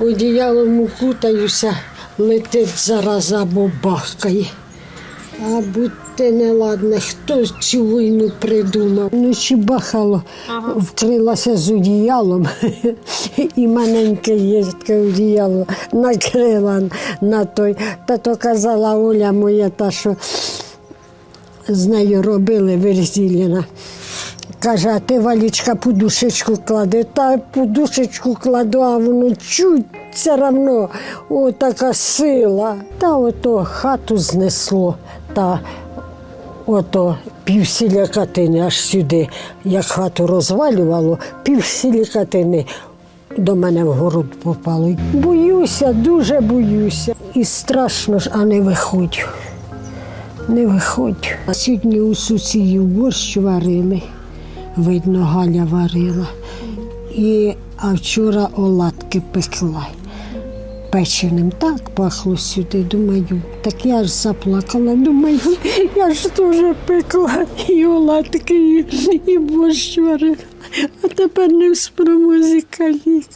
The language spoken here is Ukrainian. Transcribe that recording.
одіялом укутаюся, летить зараза бабахкає. А будьте неладне, хто цю війну придумав? Ну, чи бахало, вкрилася з одіялом, і маленьке є таке одіяло накрила на той. Та то казала Оля моя, та що з нею робили Верзіліна. Каже, а ти валічка подушечку клади. Та подушечку кладу, а воно чуть все одно о, така сила. Та ото хату знесло, та ото півсіля катини аж сюди, як хату розвалювало, півсілі катини до мене в город попало. Боюся, дуже боюся. І страшно ж, а не виходжу. Не виходь. А сьогодні у сусідів борщ варили, видно, Галя варила. І, а вчора оладки пекла. Печеним так пахло сюди. Думаю, так я ж заплакала. Думаю, я ж теж пекла і оладки, і, борщ варила. А тепер не в спромозі калік.